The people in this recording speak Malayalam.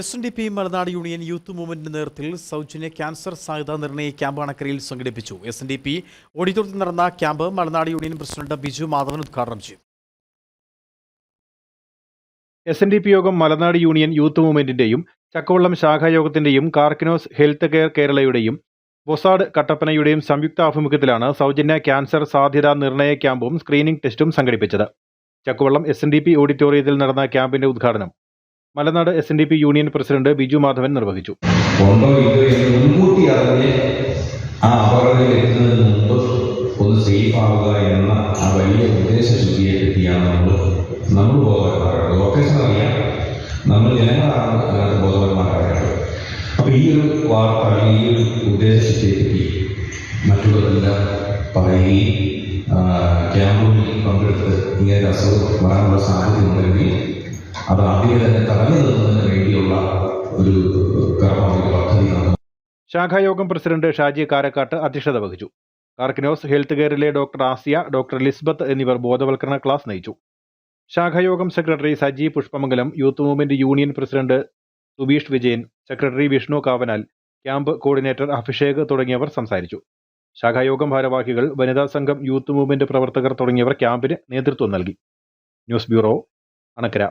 S N D P Malanad union youth മൂവ്മെന്റിന്റെ നേതൃത്വത്തിൽ സൗജന്യ ക്യാൻസർ സാധ്യതാ നിർണയ ക്യാമ്പ് അണക്കരയിൽ സംഘടിപ്പിച്ചു. എസ് എൻ ഡി പി ഓഡിറ്റോറിയത്തിൽ നടന്ന camp Malanad union president Biju Madhavan ഉദ്ഘാടനം ചെയ്തു. S N D P Yogam Malanad union youth മൂവ്മെന്റിന്റെയും Chakkavallam ശാഖായോഗത്തിന്റെയും കാർക്കിനോസ് ഹെൽത്ത് കെയർ കേരളയുടെയും ബൊസാഡ് കട്ടപ്പനയുടെയും സംയുക്ത ആഭിമുഖ്യത്തിലാണ് സൗജന്യ ക്യാൻസർ സാധ്യതാ നിർണയ ക്യാമ്പും സ്ക്രീനിംഗ് ടെസ്റ്റും സംഘടിപ്പിച്ചത്. Chakkuvallam S N D P ഓഡിറ്റോറിയത്തിൽ നടന്ന ക്യാമ്പിന്റെ ഉദ്ഘാടനം Malanad S N D P union president Biju Madhavan നിർവഹിച്ചു. സേഫ് ആവുക എന്ന വലിയ നമ്മൾ നമ്മൾ ജനങ്ങളാണ് അപ്പോൾ ഈ ഒരു പറയുകയും ക്യാമ്പുകളിൽ പങ്കെടുത്ത് ഇങ്ങനെ അസുഖം വരാനുള്ള സാധ്യത ഉണ്ടെങ്കിൽ അത് അതിനെ തടഞ്ഞു നിർത്തുന്നതിന് വേണ്ടിയുള്ള ഒരു കർമ്മ പദ്ധതിയാണ് ശാഖായോഗം പ്രസിഡന്റ് ഷാജി കാരക്കാട്ട് അധ്യക്ഷത വഹിച്ചു. കാർക്കിനോസ് ഹെൽത്ത് കെയറിലെ ഡോക്ടർ ആസിയ ഡോക്ടർ ലിസ്ബത്ത് എന്നിവർ ബോധവൽക്കരണ ക്ലാസ് നയിച്ചു. ശാഖായോഗം secretary Saji Pushpamangalam youth movement union president Subeesh Vijayan secretary Vishnu Kavanal camp coordinator Abhishek തുടങ്ങിയവർ സംസാരിച്ചു. ശാഖായോഗം ഭാരവാഹികൾ വനിതാ സംഘം യൂത്ത് മൂവ്മെന്റ് പ്രവർത്തകർ തുടങ്ങിയവർ ക്യാമ്പിന് നേതൃത്വം നൽകി. News bureau Anakkara.